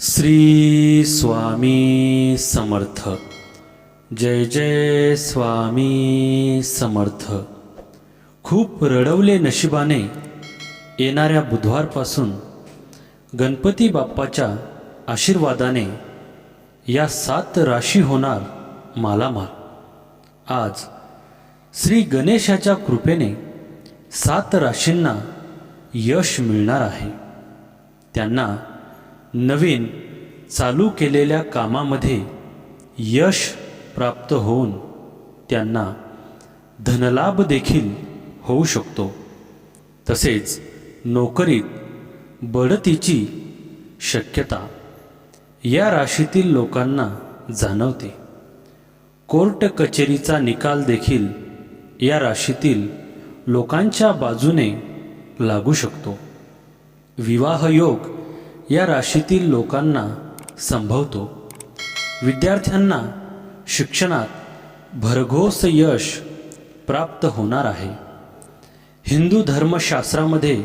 श्री स्वामी समर्थ। जय जय स्वामी समर्थ। खूप रडवले नशिबाने येणाऱ्या बुधवारपासून गणपती बाप्पाच्या आशीर्वादाने या सात राशी होणार मालामाल। आज श्री गणेशाच्या कृपेने सात राशींना यश मिळणार आहे। त्यांना नवीन चालू केलेल्या कामामध्ये यश प्राप्त होऊन त्यांना धनलाभ देखील होऊ शकतो. तसेच नोकरीत बढतीची शक्यता या राशीतील लोकांना जाणवते. कोर्ट कचेरीचा निकाल देखील या राशीतील लोकांच्या बाजूने लागू शकतो. विवाहयोग या राशीतील लोकांना संभवतो. विद्यार्थ्यांना शिक्षणात भरघोस यश प्राप्त होणार आहे. हिंदू धर्मशास्त्रामध्ये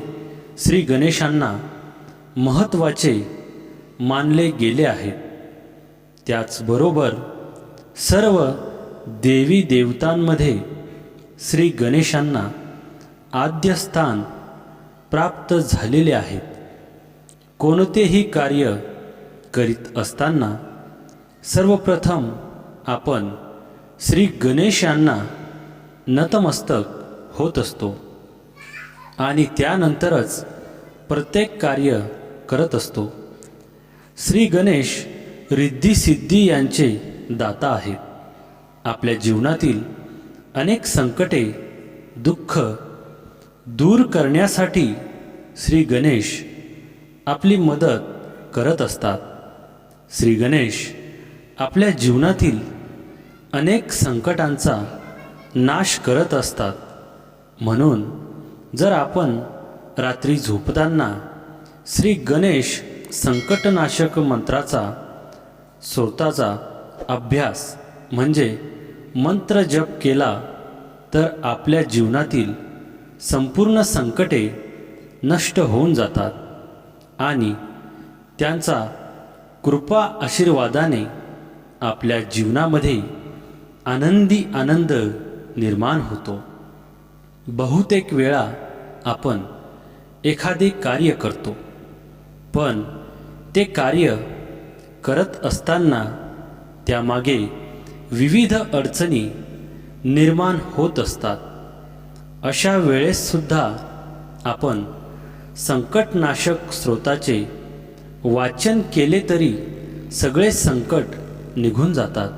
श्री गणेशांना महत्त्वाचे मानले गेले आहेत त्याचबरोबर सर्व देवी देवतांमध्ये श्री गणेशांना आद्यस्थान प्राप्त झालेले आहेत कोणतेही कार्य करीत असताना सर्वप्रथम आपण श्री गणेशांना नतमस्तक होत असतो आणि त्यानंतरच प्रत्येक कार्य करत असतो. श्री गणेश रिद्धिसिद्धी यांचे दाता आहेत. आपल्या जीवनातील अनेक संकटे दुःख दूर करण्यासाठी श्री गणेश आपली मदत करत असतात. श्री गणेश आपल्या जीवनातील अनेक संकटांचा नाश करत असतात. म्हणून जर आपण रात्री झोपताना श्री गणेश संकटनाशक मंत्राचा स्वतःचा अभ्यास म्हणजे मंत्र जप केला तर आपल्या जीवनातील संपूर्ण संकटे नष्ट होऊन जातात. आणि त्यांचा कृपा आशीर्वादाने आपल्या जीवनामध्ये आनंदी आनंद निर्माण होतो. बहुतेक वेळा आपण एखादे कार्य करतो पण ते कार्य करत असताना त्यामागे विविध अडचणी निर्माण होत असतात. अशा वेळेससुद्धा आपण संकटनाशक स्रोताचे वाचन केले तरी सगळे संकट निघून जातात.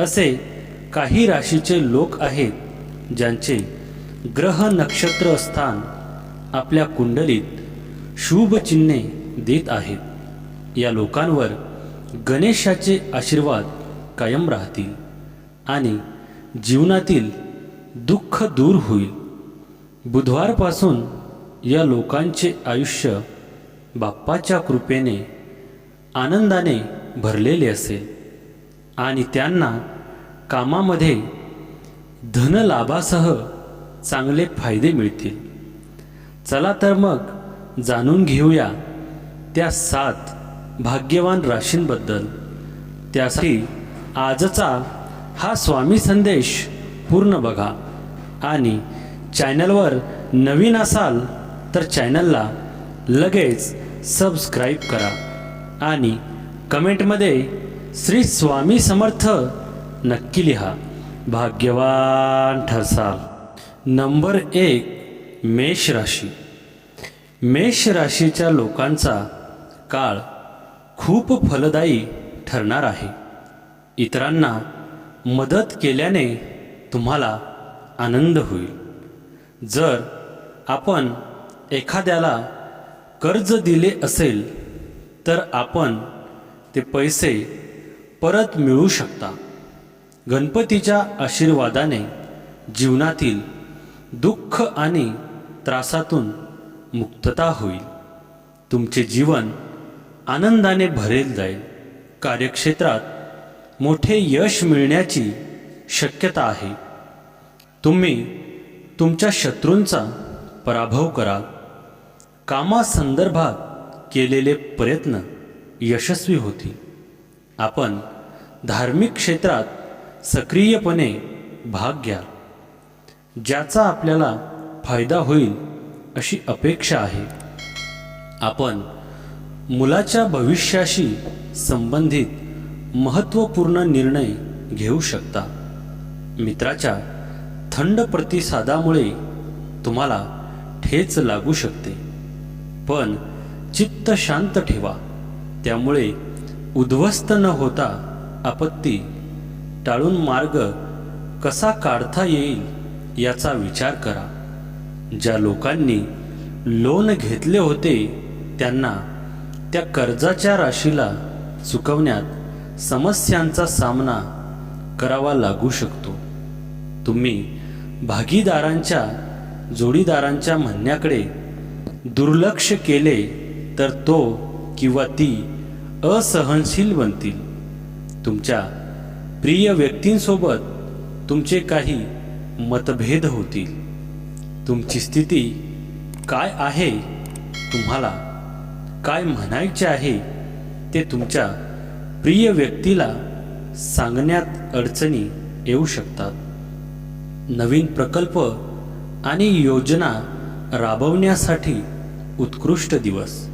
असे काही राशीचे लोक आहेत ज्यांचे ग्रह नक्षत्र स्थान आपल्या कुंडलीत शुभ चिन्हे देत आहेत. या लोकांवर गणेशाचे आशीर्वाद कायम राहतील आणि जीवनातील दुःख दूर होईल. बुधवारपासून या लोकांचे आयुष्य बाप्पाच्या कृपेने आनंदाने भरलेले असेल. आणि त्यांना कामामध्ये धनलाभासह चांगले फायदे मिळतील. चला तर मग जाणून घेऊया त्या सात भाग्यवान राशींबद्दल. त्यासाठी आजचा हा स्वामी संदेश पूर्ण बघा. आणि चॅनलवर नवीन असाल तर चॅनलला लगेच सबस्क्राईब करा आणि कमेंटमध्ये श्री स्वामी समर्थ नक्की लिहा. भाग्यवान ठरसाल. नंबर एक मेष राशी. मेष राशीच्या लोकांचा काळ खूप फलदायी ठरणार आहे. इतरांना मदत केल्याने तुम्हाला आनंद होईल. जर आपण एखाद्याला कर्ज दिले असेल तर आपण ते पैसे परत मिळू शकता. गणपतीच्या आशीर्वादाने जीवनातील दुःख आणि त्रासातून मुक्तता होईल. तुमचे जीवन आनंदाने भरेल जाईल. कार्यक्षेत्रात मोठे यश मिळण्याची शक्यता आहे. तुम्ही तुमच्या शत्रूंचा पराभव कराल. कामासंदर्भात केलेले प्रयत्न यशस्वी होतील आपण धार्मिक क्षेत्रात सक्रियपणे भाग घ्या. ज्याचा आपल्याला फायदा होईल अशी अपेक्षा आहे. आपण मुलाच्या भविष्याशी संबंधित महत्त्वपूर्ण निर्णय घेऊ शकता. मित्राच्या थंड प्रतिसादामुळे तुम्हाला ठेच लागू शकते. पण चित्त शांत ठेवा. त्यामुळे उद्ध्वस्त न होता आपत्ती टाळून मार्ग कसा काढता येईल याचा विचार करा. ज्या लोकांनी लोन घेतले होते त्यांना त्या कर्जाच्या राशीला चुकवण्यात समस्यांचा सामना करावा लागू शकतो. तुम्ही भागीदारांच्या जोडीदारांच्या म्हणण्याकडे दुर्लक्ष केले तर तो किंवा ती असहनशील बनतील. तुमच्या प्रिय व्यक्तींसोबत तुमचे काही मतभेद होतील. तुमची स्थिती काय आहे? तुम्हाला काय म्हणायचे आहे? ते तुमच्या प्रिय व्यक्तीला सांगण्यात अडचणी येऊ शकतात. नवीन प्रकल्प आणि योजना राबवण्यासाठी उत्कृष्ट दिवस.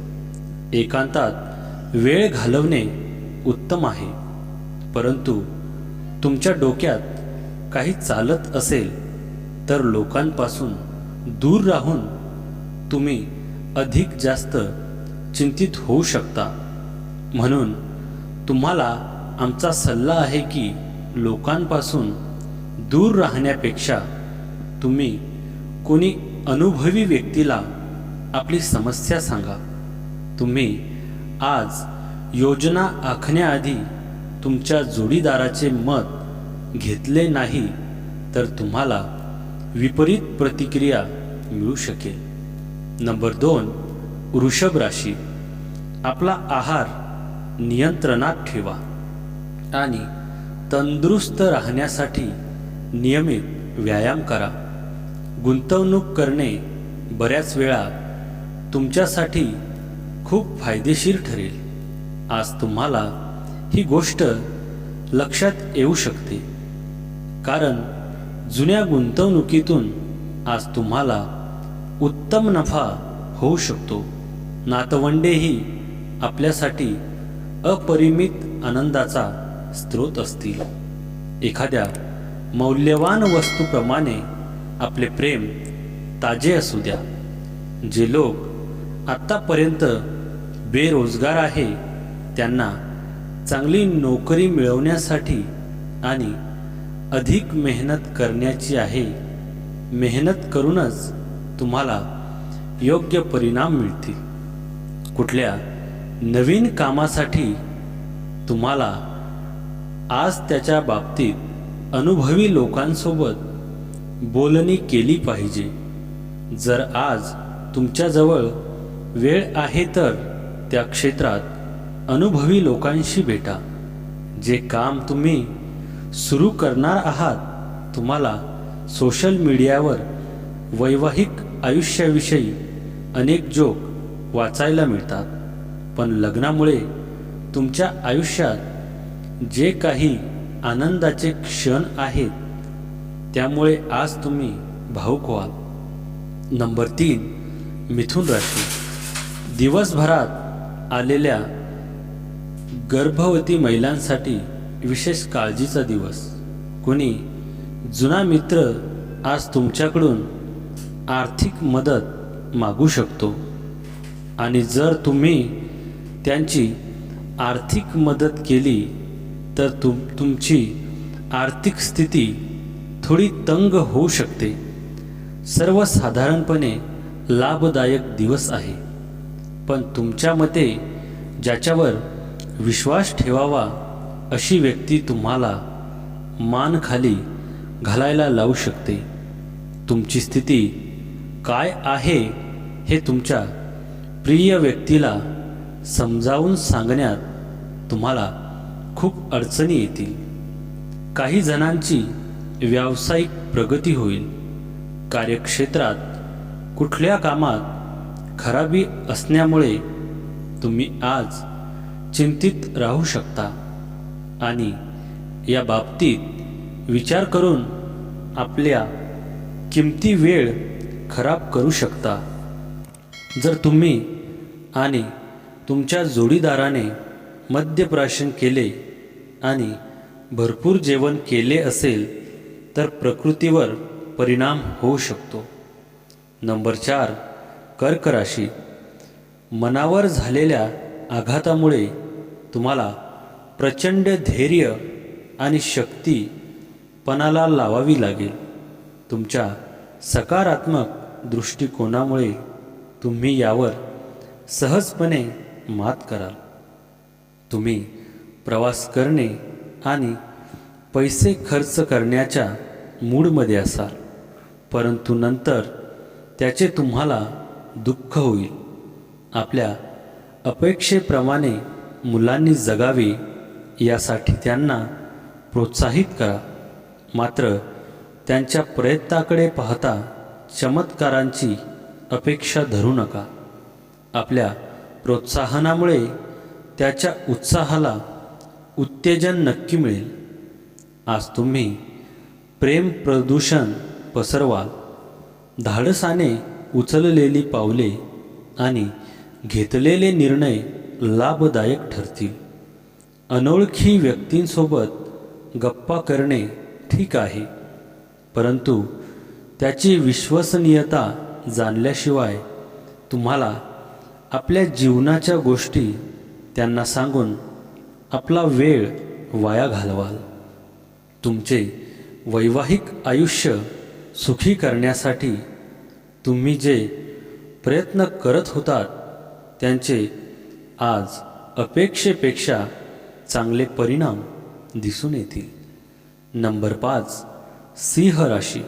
एकांतात वेळ घालवणे उत्तम आहे. परंतु तुमच्या डोक्यात काही चालत असेल तर लोकांपासून दूर राहून तुम्ही अधिक जास्त चिंतित होऊ शकता. म्हणून तुम्हाला आमचा सल्ला आहे की लोकांपासून दूर राहण्यापेक्षा तुम्ही कोणी अनुभवी व्यक्तीला आपली समस्या सांगा. तुम्ही आज योजना आखण्याआधी तुमच्या जोडीदाराचे मत घेतले नाही तर तुम्हाला विपरीत प्रतिक्रिया मिळू शकेल. नंबर दोन वृषभ राशी. आपला आहार नियंत्रणात ठेवा आणि तंदुरुस्त राहण्यासाठी नियमित व्यायाम करा. गुंतवणूक करणे बऱ्याच वेळा तुमच्यासाठी खूप फायदेशीर ठरेल. आज तुम्हाला ही गोष्ट लक्षात येऊ शकते. कारण जुन्या गुंतवणुकीतून आज तुम्हाला उत्तम नफा होऊ शकतो. नातवंडेही आपल्यासाठी अपरिमित आनंदाचा स्रोत असतील. एखाद्या मौल्यवान वस्तूप्रमाणे आपले प्रेम ताजे असू द्या. जे लोक आत्तापर्यंत बेरोजगार आहे. त्यांना चांगली नोकरी मिळवण्यासाठी आणि अधिक मेहनत करण्याची आहे. मेहनत करूनच तुम्हाला योग्य परिणाम मिळतील. कुठल्या नवीन कामासाठी तुम्हाला आज त्याच्या बाबतीत अनुभवी लोकांसोबत बोलणी केली पाहिजे. जर आज तुमच्याजवळ वेळ आहे तर त्या क्षेत्रात अनुभवी लोकांशी भेटा. जे काम तुम्ही सुरू करणार आहात तुम्हाला सोशल मीडियावर वैवाहिक आयुष्याविषयी अनेक जोक वाचायला मिळतात. पण लग्नामुळे तुमच्या आयुष्यात जे काही आनंदाचे क्षण आहेत त्यामुळे आज तुम्ही भाऊक व्हाल. नंबर तीन मिथुन राशी. दिवसभरात आलेल्या गर्भवती महिलांसाठी विशेष काळजीचा दिवस. कोणी जुना मित्र आज तुमच्याकडून आर्थिक मदत मागू शकतो. आणि जर तुम्ही त्यांची आर्थिक मदत केली तर तुम तुमची आर्थिक स्थिती थोडी तंग होऊ शकते. सर्वसाधारणपणे लाभदायक दिवस आहे. पण तुमच्या मते ज्याच्यावर विश्वास ठेवावा अशी व्यक्ती तुम्हाला मान खाली घालायला लावू शकते. तुमची स्थिती काय आहे हे तुमच्या प्रिय व्यक्तीला समजावून सांगण्यात तुम्हाला खूप अडचणी येतील. काही जणांची व्यावसायिक प्रगती होईल. कार्यक्षेत्रात कुठल्या कामात खराबी असण्यामुळे तुम्ही आज चिंतित राहू शकता आणि या बाबतीत विचार करून आपल्या किमती वेळ खराब करू शकता. जर तुम्ही आणि तुमच्या जोडीदाराने मद्यप्राशन केले आणि भरपूर जेवण केले असेल तर प्रकृतीवर परिणाम होऊ शकतो. नंबर चार कर्क राशी मनावर झालेल्या आघातामुळे तुम्हाला प्रचंड धैर्य आणि शक्ती पणाला लावावी लागेल. तुमच्या सकारात्मक दृष्टिकोनामुळे तुम्ही यावर सहजपणे मात कराल. तुम्ही प्रवास करणे आणि पैसे खर्च करण्याच्या मूडमध्ये असाल परंतु नंतर त्याचे तुम्हाला दुःख होईल. आपल्या अपेक्षेप्रमाणे मुलांनी जगावे यासाठी त्यांना प्रोत्साहित करा. मात्र त्यांच्या प्रयत्नाकडे पाहता चमत्कारांची अपेक्षा धरू नका. आपल्या प्रोत्साहनामुळे त्याच्या उत्साहाला उत्तेजन नक्की मिळेल. आज तुम्ही प्रेम प्रदूषण पसरवाल. धाडसाने उचललेली पावले आणि घेतलेले निर्णय लाभदायक ठरतील. अनोळखी व्यक्तींसोबत गप्पा करणे ठीक आहे परंतु त्याची विश्वसनीयता जाणल्याशिवाय तुम्हाला आपल्या जीवनाच्या गोष्टी त्यांना सांगून आपला वेळ वाया घालवाल. तुमचे वैवाहिक आयुष्य सुखी करण्यासाठी तुम्ही जे प्रयत्न करत होतात त्यांचे आज अपेक्षेपेक्षा चांगले परिणाम दिसून येतील. नंबर पाच सिंह राशी.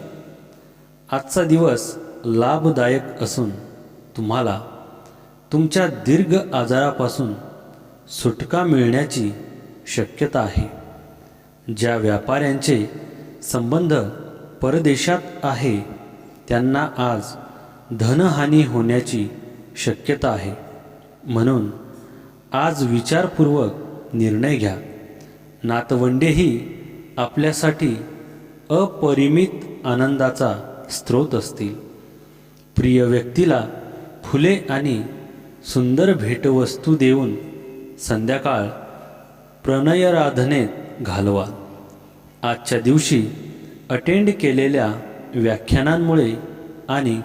आजचा दिवस लाभदायक असून तुम्हाला तुमच्या दीर्घ आजारापासून सुटका मिळण्याची शक्यता आहे. ज्या व्यापाऱ्यांचे संबंध परदेशात आहे त्यांना आज धनहानी होण्याची शक्यता आहे. म्हणून आज विचारपूर्वक निर्णय घ्या. नातवंडेही आपल्यासाठी अपरिमित आनंदाचा स्रोत असतील. प्रिय व्यक्तीला फुले आणि सुंदर भेटवस्तू देऊन संध्याकाळ प्रणयराधनेत घालवा. आजच्या दिवशी अटेंड केलेल्या व्याख्यानांमुळे आणि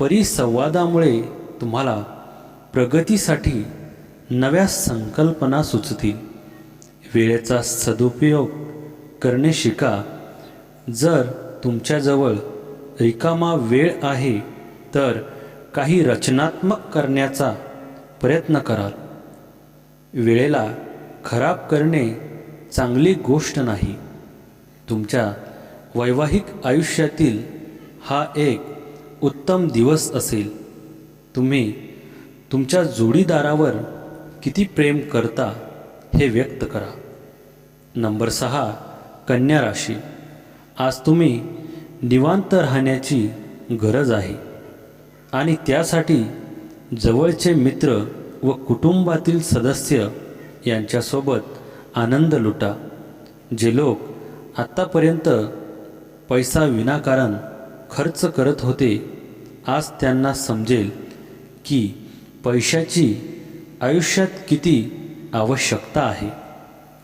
परिसंवादामुळे तुम्हाला प्रगतीसाठी नव्या संकल्पना सुचतील. वेळेचा सदुपयोग करणे शिका. जर तुमच्याजवळ रिकामा वेळ आहे तर काही रचनात्मक करण्याचा प्रयत्न कराल. वेळेला खराब करणे चांगली गोष्ट नाही. तुमच्या वैवाहिक आयुष्यातील हा एक उत्तम दिवस असेल तुम्ही तुमच्या जोडीदारावर किती प्रेम करता हे व्यक्त करा. नंबर सहा कन्या राशी. आज तुम्ही निवांत राहण्याची गरज आहे आणि त्यासाठी जवळचे मित्र व कुटुंबातील सदस्य यांच्यासोबत आनंद लुटा जे लोक आत्तापर्यंत पैसा विनाकारण खर्च करत होते आज त्यांना समजेल की पैशाची आयुष्यात किती आवश्यकता आहे.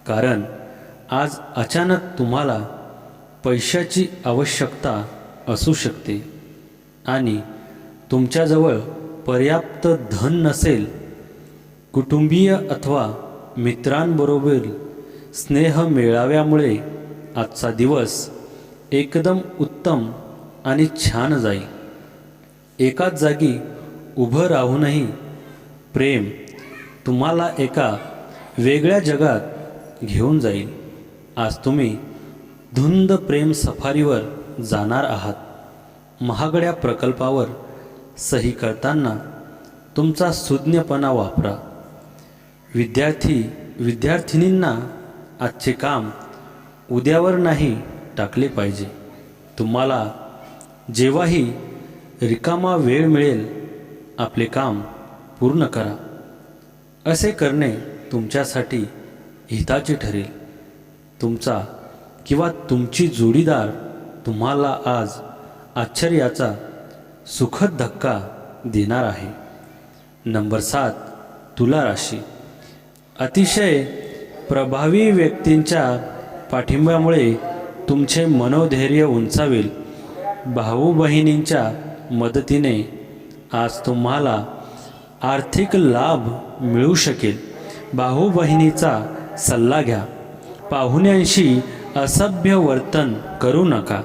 कारण आज अचानक तुम्हाला पैशाची आवश्यकता असू शकते आणि तुमच्याजवळ पर्याप्त धन नसेल कुटुंबीय अथवा मित्रांबरोबर स्नेह मेळाव्यामुळे आजचा दिवस एकदम उत्तम आणि छान जाई. एकाच जागी उभं राहूनही प्रेम तुम्हाला एका वेगळ्या जगात घेऊन जाईल. आज तुम्ही धुंद प्रेम सफारीवर जाणार आहात. महागड्या प्रकल्पावर सही करताना तुमचा सुज्ञपणा वापरा. विद्यार्थी विद्यार्थिनींना आजचे काम उद्यावर नाही टाकले पाहिजे. तुम्हाला जेव्हाही रिकामा वेळ मिळेल आपले काम पूर्ण करा. असे करणे तुमच्यासाठी हिताचे ठरेल. तुमचा किंवा तुमची जोडीदार तुम्हाला आज आश्चर्याचा सुखद धक्का देणार आहे. नंबर सात तुला राशी. अतिशय प्रभावी व्यक्तींच्या पाठिंब्यामुळे तुमचे मनोधैर्य उंचावेल. भाऊ बहिणींच्या मदतीने आज तुम्हाला आर्थिक लाभ मिळू शकेल. भाऊ बहिणीचा सल्ला घ्या. पाहुण्यांशी असभ्य वर्तन करू नका.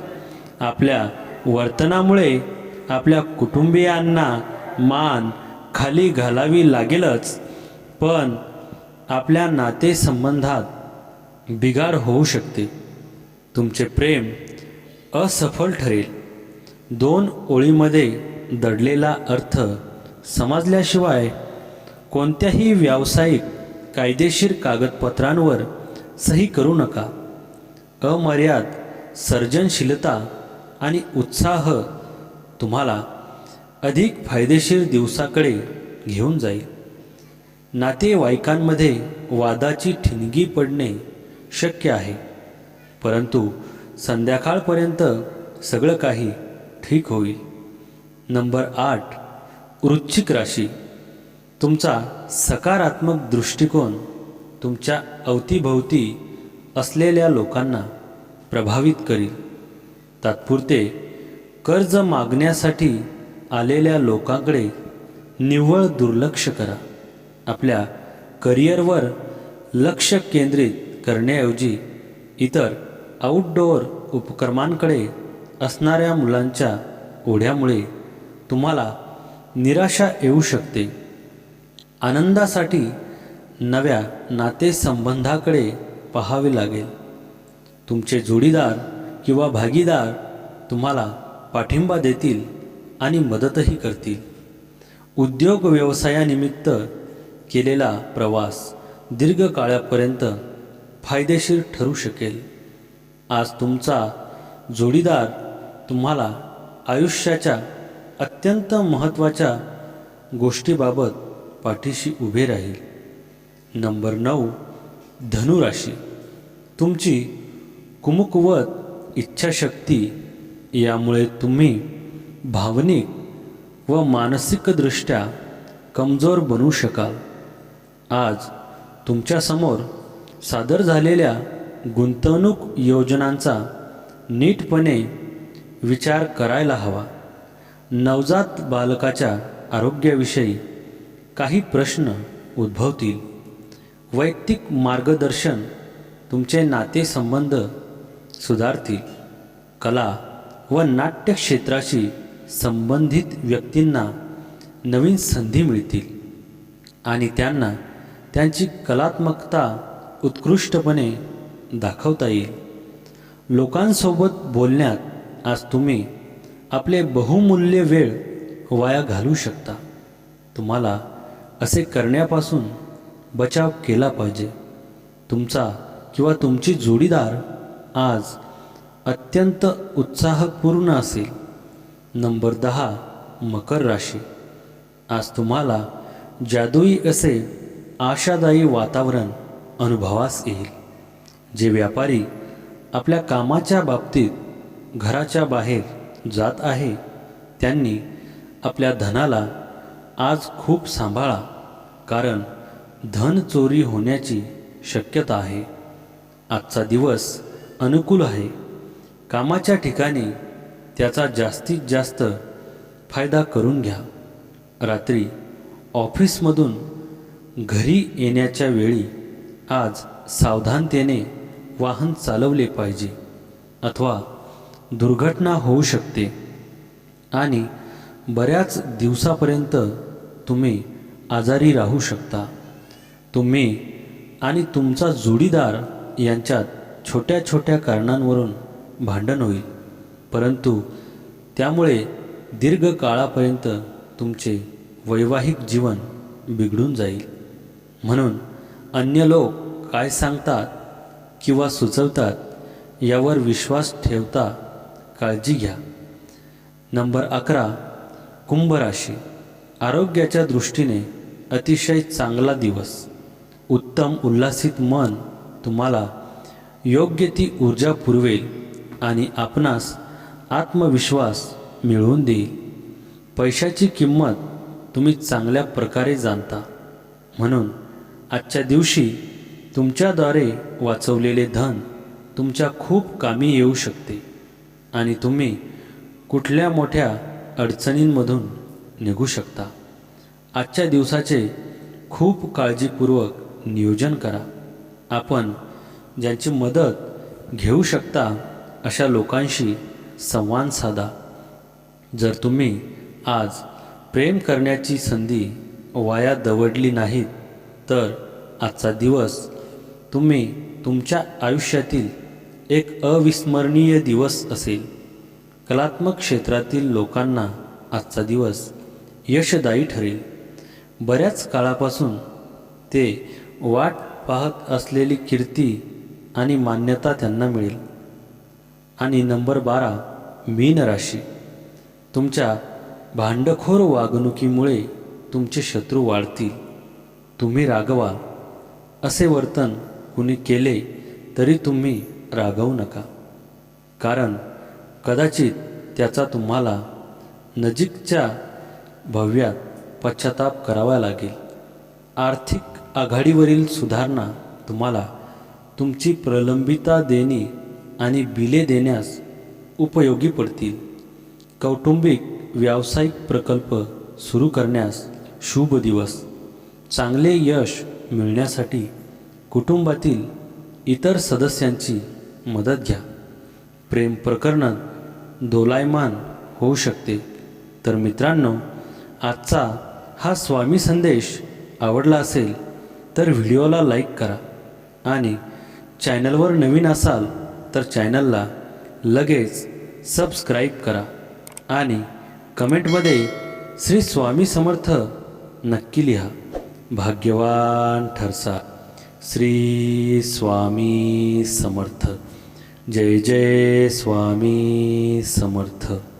आपल्या वर्तनामुळे आपल्या कुटुंबियांना मान खाली घालावी लागेलच पण आपल्या नातेसंबंधात बिगार होऊ शकते. तुमचे प्रेम असफल ठरेल. दोन ओळीमध्ये दडलेला अर्थ समजल्याशिवाय कोणत्याही व्यावसायिक कायदेशीर कागदपत्रांवर सही करू नका. अमर्याद सर्जनशीलता आणि उत्साह तुम्हाला अधिक फायदेशीर दिवसाकडे घेऊन जाईल. नातेवाईकांमध्ये वादाची ठिणगी पडणे शक्य आहे. परंतु संध्याकाळपर्यंत सगळं काही ठीक होईल. नंबर आठ वृश्चिक राशी. तुमचा सकारात्मक दृष्टिकोन तुमच्या अवतीभोवती असलेल्या लोकांना प्रभावित करील. तात्पुरते कर्ज मागण्यासाठी आलेल्या लोकांकडे निव्वळ दुर्लक्ष करा. आपल्या करिअरवर लक्ष केंद्रित करण्याऐवजी इतर आउटडोअर उपक्रमांकडे असणाऱ्या मुलांच्या ओढ्यामुळे तुम्हाला निराशा येऊ शकते. आनंदासाठी नव्या नातेसंबंधाकडे पाहावे लागेल. तुमचे जोडीदार किंवा भागीदार तुम्हाला पाठिंबा देतील आणि मदतही करतील. उद्योग व्यवसायानिमित्त केलेला प्रवास दीर्घकाळापर्यंत फायदेशीर ठरू शकेल. आज तुमचा जोडीदार तुम्हाला आयुष्याच्या अत्यंत महत्त्वाच्या गोष्टीबाबत पाठीशी उभे राहील. नंबर नऊ धनुराशी. तुमची कुमुकवत इच्छाशक्ती यामुळे तुम्ही भावनिक व मानसिकदृष्ट्या कमजोर बनू शकाल. आज तुमच्यासमोर सादर झालेल्या गुंतवणूक योजनांचा नीटपणे विचार करायला हवा. नवजात बालकाच्या आरोग्याविषयी काही प्रश्न उद्भवतील. वैयक्तिक मार्गदर्शन तुमचे नातेसंबंध सुधारतील. कला व नाट्य क्षेत्राशी संबंधित व्यक्तींना नवीन संधी मिळतील आणि त्यांना त्यांची कलात्मकता उत्कृष्टपणे दाखवता येईल. लोकांसोबत बोलण्यात आज तुम्ही आपले बहुमूल्य वेळ वाया घालू शकता. तुम्हाला असे करण्यापासून बचाव केला पाहिजे. तुमचा किंवा तुमची जोडीदार आज अत्यंत उत्साहपूर्ण असेल. नंबर दहा मकर राशी. आज तुम्हाला जादुई असे आशादायी वातावरण अनुभवास येईल. जे व्यापारी आपल्या कामाच्या बाबतीत घराच्या बाहेर जात आहे त्यांनी आपल्या धनाला आज खूप सांभाळा कारण धन चोरी होण्याची शक्यता आहे. आजचा दिवस अनुकूल आहे. कामाच्या ठिकाणी त्याचा जास्तीत जास्त फायदा करून घ्या. रात्री ऑफिसमधून घरी येण्याच्या वेळी आज सावधानतेने वाहन चालवले पाहिजे अथवा दुर्घटना होऊ शकते. आणि बऱ्याच दिवसापर्यंत तुम्ही आजारी राहू शकता. तुम्ही आणि तुमचा जोडीदार यांच्यात छोट्या छोट्या कारणांवरून भांडण होईल. परंतु त्यामुळे दीर्घकाळापर्यंत तुमचे वैवाहिक जीवन बिघडून जाईल. म्हणून अन्य लोक काय सांगतात किंवा सुचवतात यावर विश्वास ठेवता काळजी घ्या. नंबर अकरा कुंभ राशी. आरोग्याच्या दृष्टीने अतिशय चांगला दिवस. उत्तम उल्हासित मन तुम्हाला योग्य ती ऊर्जा पुरवेल आणि आपणास आत्मविश्वास मिळवून देईल. पैशाची किंमत तुम्ही चांगल्या प्रकारे जाणता. म्हणून आजच्या दिवशी तुमच्याद्वारे वाचवलेले धन तुमच्या खूप कामी येऊ शकते. आणि तुम्ही कुठल्या मोठ्या अडचणींमधून निघू शकता. आजच्या दिवसाचे खूप काळजीपूर्वक नियोजन करा. आपण ज्यांची मदत घेऊ शकता अशा लोकांशी संवाद साधा. जर तुम्ही आज प्रेम करण्याची संधी वाया दवडली नाहीत तर आजचा दिवस तुम्ही तुमच्या आयुष्यातील एक अविस्मरणीय दिवस असेल. कलात्मक क्षेत्रातील लोकांना आजचा दिवस यशदायी ठरेल. बऱ्याच काळापासून ते वाट पाहत असलेली कीर्ती आणि मान्यता त्यांना मिळेल. आणि नंबर बारा मीन राशी. तुमच्या भांडखोर वागणुकीमुळे तुमचे शत्रू वाढतील. तुम्ही रागवा असे वर्तन कुणी केले तरी तुम्ही रागवू नका. कारण कदाचित त्याचा तुम्हाला नजीकच्या भव्यात पश्चाताप करावा लागेल. आर्थिक आघाडीवरील सुधारणा तुम्हाला तुमची प्रलंबिता देणे आणि बिले देण्यास उपयोगी पडतील. कौटुंबिक व्यावसायिक प्रकल्प सुरू करण्यास शुभ दिवस. चांगले यश मिळण्यासाठी कुटुंबातील इतर सदस्यांची मदत घ्या. प्रेम प्रकरणात दोलायमान होऊ शकते. तर मित्रांनो आजचा हा स्वामी संदेश आवडला असेल तर व्हिडिओला लाईक करा आणि चॅनलवर नवीन असाल तर चॅनलला लगेच सबस्क्राईब करा आणि कमेंटमध्ये श्री स्वामी समर्थ नक्की लिहा. भाग्यवान ठरसा. श्री स्वामी समर्थ. जय जय स्वामी समर्थ.